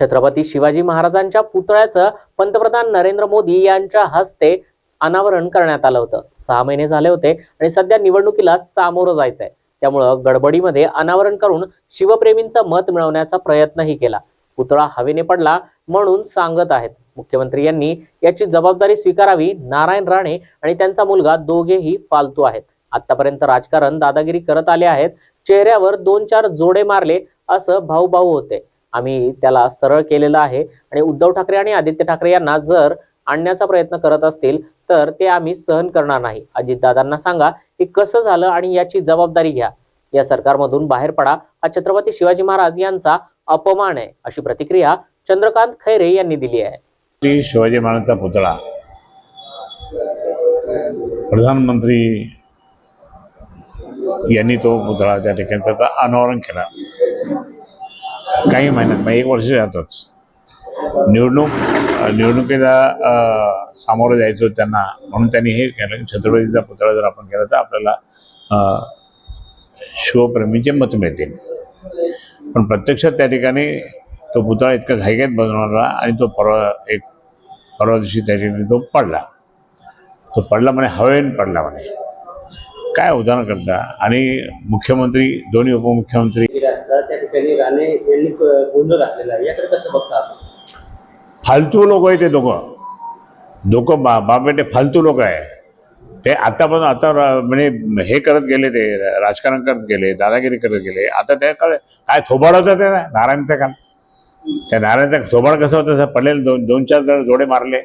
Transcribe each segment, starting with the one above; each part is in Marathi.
छत्रपती शिवाजी महाराजांच्या पुतळ्याचं पंतप्रधान नरेंद्र मोदी यांच्या हस्ते अनावरण करण्यात आलं होतं. सहा महिने झाले होते आणि सध्या निवडणुकीला सामोरं जायचंय. त्यामुळं गडबडीमध्ये अनावरण करून शिवप्रेमींचं मत मिळवण्याचा प्रयत्नही केला. पुतळा हवेने पडला म्हणून सांगत आहेत. मुख्यमंत्री यांनी याची जबाबदारी स्वीकारावी नारायण राणे आणि त्यांचा मुलगा दोघेही फालतू आहेत. आतापर्यंत राजकारण दादागिरी करत आले आहेत. चेहऱ्यावर दोन चार जोडे मारले असं भाऊ भाऊ होते. आम्ही त्याला सरळ केलेलं आहे. आणि उद्धव ठाकरे आणि आदित्य ठाकरे यांना जर आणण्याचा प्रयत्न करत असतील तर ते आम्ही सहन करणार नाही. अजितदादांना सांगा की कसं झालं आणि याची जबाबदारी घ्या. या सरकारमधून बाहेर पडा. हा छत्रपती शिवाजी महाराज यांचा अपमान आहे अशी प्रतिक्रिया चंद्रकांत खैरे यांनी दिली आहे. शिवाजी महाराजांचा पुतळा प्रधानमंत्री यांनी तो पुतळा त्या ठिकाणी त्याचा अनावरण केला. काही महिन्यात मग एक वर्ष जातच. निवडणूक निवडणुकीला सामोरं जायचं होतं त्यांना म्हणून त्यांनी हे केलं. की छत्रपतीचा पुतळा जर आपण केला तर आपल्याला शिवप्रेमीचे मत मिळतील. पण प्रत्यक्षात त्या ठिकाणी तो पुतळा इतका घाईघाईत बनवला आणि तो परवा एक परवा दिवशी त्या ठिकाणी तो पडला. तो पडला म्हणे हवेन पडला म्हणे. काय उदाहरण करता? आणि मुख्यमंत्री दोन्ही उपमुख्यमंत्री ठिकाणी राणे यांनी गोंधळ घातलेला आहे. याकडे कसं बघता आपण? फालतू लोक आहे ते दोघं. लोक बा बाबेटे फालतू लोक आहे. ते आतापासून आता म्हणजे हे करत गेले ते राजकारण करत गेले दादागिरी करत गेले. आता ते काय काय थोबाड होतं ते? नारायणचं काल. त्या नारायणचा थोबाड कसं होतं? असं पडलेलं दोन दोन चार जण जोडे मारले.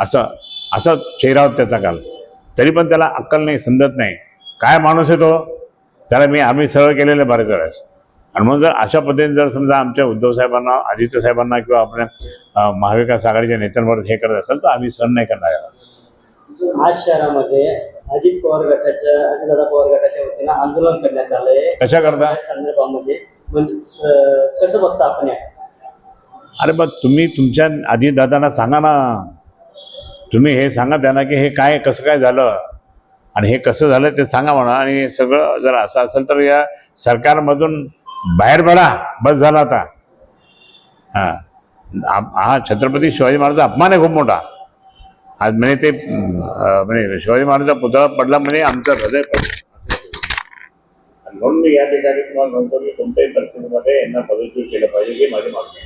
असं असं चेहरा होता त्याचा काल. तरी पण त्याला अक्कल नाही समजत नाही. काय माणूस आहे तो? त्याला मी आम्ही सरळ केलेलं आहे बरेच वेळेस. आणि म्हणून जर अशा पद्धतीने जर समजा आमच्या उद्धव साहेबांना आदित्य साहेबांना किंवा आपल्या महाविकास आघाडीच्या नेत्यांवर हे करत असेल तर आम्ही सहन नाही करणार. आज शहरामध्ये अजित पवार गटाच्या अजितदादा पवार गटाच्या वतीनं आंदोलन करण्यात आलंय. कशा करता? संदर्भामध्ये म्हणजे कसं बघता आपण अरे बघ तुम्ही तुमच्या आधी दादांना सांगा ना. तुम्ही हे सांगा त्यांना की हे काय कसं काय झालं? आणि हे कसं झालं ते सांगा म्हणा. आणि हे सगळं जर असं असेल तर या सरकारमधून बाहेर पडा बस झाला आता. हां. हा छत्रपती शिवाजी महाराजचा अपमान आहे खूप मोठा. आज म्हणजे ते म्हणजे शिवाजी महाराजांचा पुतळा पडला म्हणे आमचं हृदय पडलं. म्हणून मी या ठिकाणी तुम्हाला म्हणतो की कोणत्याही परिस्थितीमध्ये यांना मदत केलं पाहिजे हे माझी मागणी